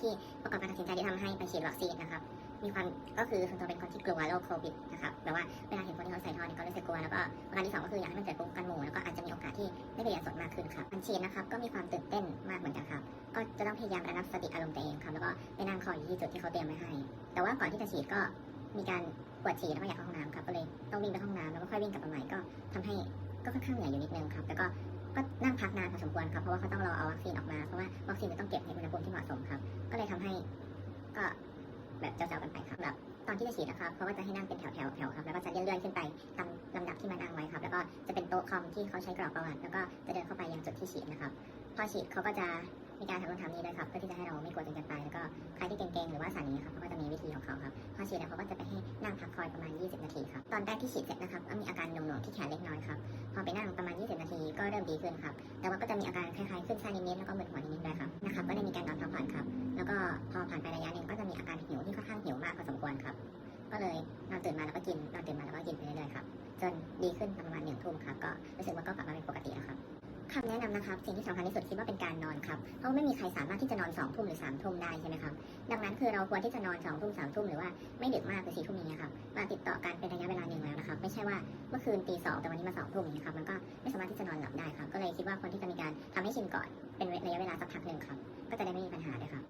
ที่ประกอบการตัดสินใจที่ทำให้ไปฉีดวัคซีนนะครับมีความก็คือส่วนตัวเป็นคนที่กลัวโรคโควิดนะครับแบบว่าเวลาเห็นคนที่เขาใส่ท่อเนี่ยก็รู้สึกกลัวแล้วก็ประการที่สองก็คืออยากให้มันเกิดภูมิคุ้มกันหมู่แล้วก็อาจจะมีโอกาสที่ได้ไปเรียนสดมากขึ้นครับการฉีดนะครับก็มีความตื่นเต้นมากเหมือนกันครับก็จะต้องพยายามระงับสติอารมณ์ตัวเองครับแล้วก็ไปนั่งคอยอยู่ที่จุดที่เขาเตรียมไว้ให้ แต่ว่าก่อนที่จะฉีดก็มีการปวดฉี่แล้วก็อยากเข้าห้องน้ำครับก็เลยต้องวิ่งไปห้องน้ำแล้วก็ค่อยวิ่งกลับมาใหม่ก็ทำให้ก็ค่อนข้างเหนื่อยอยู่นิดนึงครับแล้วก็ ก็นั่งพักนานพอสมควรครับเพราะว่าเขาต้องรอเอาวัคซีนออกมาเพราะว่าวัคซีนจะต้องเก็บในอุณหภูมิที่เหมาะสมครับ ก็เลยทำให้ก็แบบเจ้าๆกันไปครับแบบตอนที่จะฉีดนะครับเขาก็จะให้นั่งเป็นแถวๆแถวครับแล้วก็จะเลื่อนๆขึ้นไปตามลำดับที่มานั่งไว้ครับ แล้วก็จะเป็นโต๊ะคอมที่เขาใช้กรอกประวัติแล้วก็จะเดินเข้าไปยังจุดที่ฉีดนะครับพอฉีดเขาก็จะมีการทำนู่นทำนี่ด้วยครับเพื่อที่จะให้เราไม่กลัวจนเกินไปแล้วก็ใครที่เก่งๆหรือว่าสั่นอย่างนี้ครับเขาก็จะมีวิธีของเขาครับพอฉีดแล้วเขาก็จะไปให้นั่งพักคอยประมาณ 20 นาทีครับตอนแรกที่ฉีดเสร็จนะครับก็มีอาการหน่วงๆที่แขนเล็กน้อยครับพอไปนั่งประมาณ 20 นาที ก็เริ่มดีขึ้นครับ แต่ว่าก็จะมีอาการคล้ายๆขึ้นไส้นิดๆแล้วก็มึนหัวนิดๆด้วยครับนะครับก็ได้มีการนอนพักผ่อนครับ แล้วก็พอผ่านไประยะหนึ่งก็จะมีอาการหิวที่ค่อนข้างหิวมากพอสมควรครับ ก็เลยนอนตื่นมาแล้วก็กินนอนตื่นมาแล้วก็กินไปเรื่อยๆครับจนดีขึ้นประมาณหนึ่งทุ่มครับก็รู้สึกว่าก็กลับมาเป็น คำแนะนำนะครับ สิ่งที่สำคัญที่สุดคิดว่าเป็นการนอนครับ เพราะไม่มีใครสามารถที่จะนอนสองทุ่มหรือสามทุ่มได้ใช่ไหมครับ ดังนั้นคือเราควรที่จะนอนสองทุ่มสามทุ่มหรือว่าไม่ดึกมากคือสี่ทุ่มนี้ครับ มาติดต่อกันเป็นระยะเวลาหนึ่งแล้วนะครับ ไม่ใช่ว่าเมื่อคืนตีสองแต่วันนี้มาสองทุ่มนี้ครับ มันก็ไม่สามารถที่จะนอนหลับได้ครับ ก็เลยคิดว่าคนที่จะมีการทำให้ชินก่อนเป็นระยะเวลาสักพักหนึ่งครับ ก็จะได้ไม่มีปัญหาเลยครับ